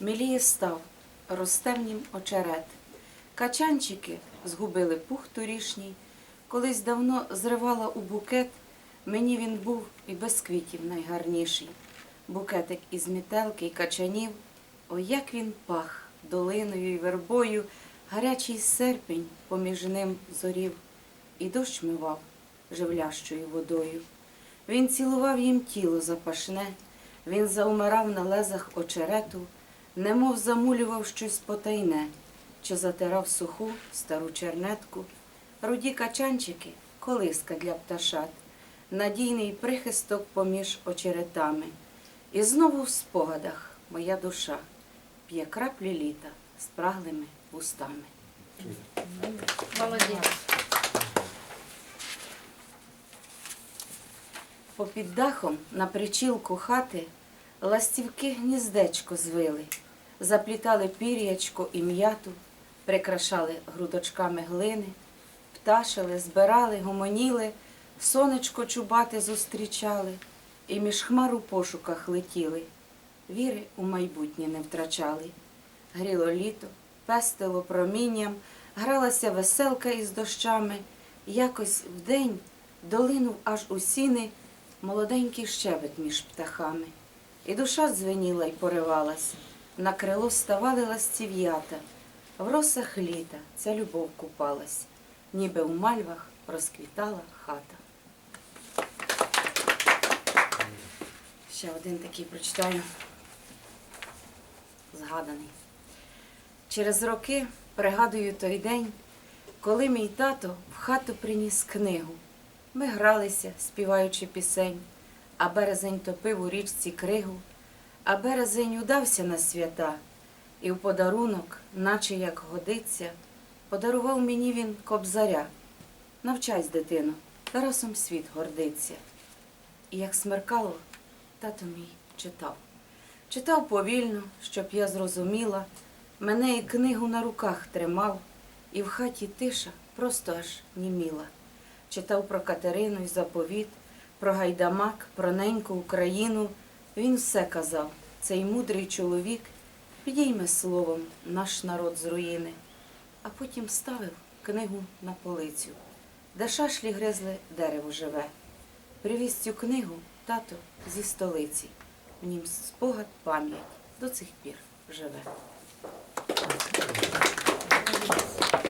Міліє став, росте в нім очерет. Качанчики згубили пух торішній. Колись давно зривала у букет. Мені він був і без квітів найгарніший. Букетик із мітелки й качанів. Ой, як він пах долиною й вербою, гарячий серпень поміж ним зорів, і дощ мивав живлящою водою. Він цілував їм тіло запашне, він заумирав на лезах очерету, немов замулював щось потайне, чи затирав суху стару чернетку. Руді качанчики колиска для пташат, надійний прихисток поміж очеретами. І знову в спогадах моя душа п'є краплі літа спраглими вустами. Молодець. Попід дахом на причілку хати ластівки гніздечко звили, заплітали пір'ячко і м'яту, прикрашали грудочками глини, пташили, збирали, гомоніли, сонечко чубати зустрічали і між хмар у пошуках летіли, віри у майбутнє не втрачали. Гріло літо, пестило промінням, гралася веселка із дощами, якось вдень долинув аж у сіни молоденький щебет між птахами. І душа дзвеніла й поривалась, на крило ставали ластів'ята, в росах літа ця любов купалась, ніби у мальвах розквітала хата. Ще один такий прочитаю, згаданий. Через роки пригадую той день, коли мій тато в хату приніс книгу. Ми гралися, співаючи пісень, а березень топив у річці кригу, а березень удався на свята, і в подарунок, наче як годиться, подарував мені він кобзаря. Навчайсь, дитино, Тарасом світ гордиться. І як смеркало, тато мій читав. Читав повільно, щоб я зрозуміла, мене і книгу на руках тримав, і в хаті тиша просто аж німіла читав про Катерину і заповіт, про гайдамак, про неньку Україну. Він все казав, цей мудрий чоловік підійме словом наш народ з руїни, а потім ставив книгу на полицю, де шашлі гризли дерево живе. Привіз цю книгу тато зі столиці. В нім спогад пам'ять до цих пір живе.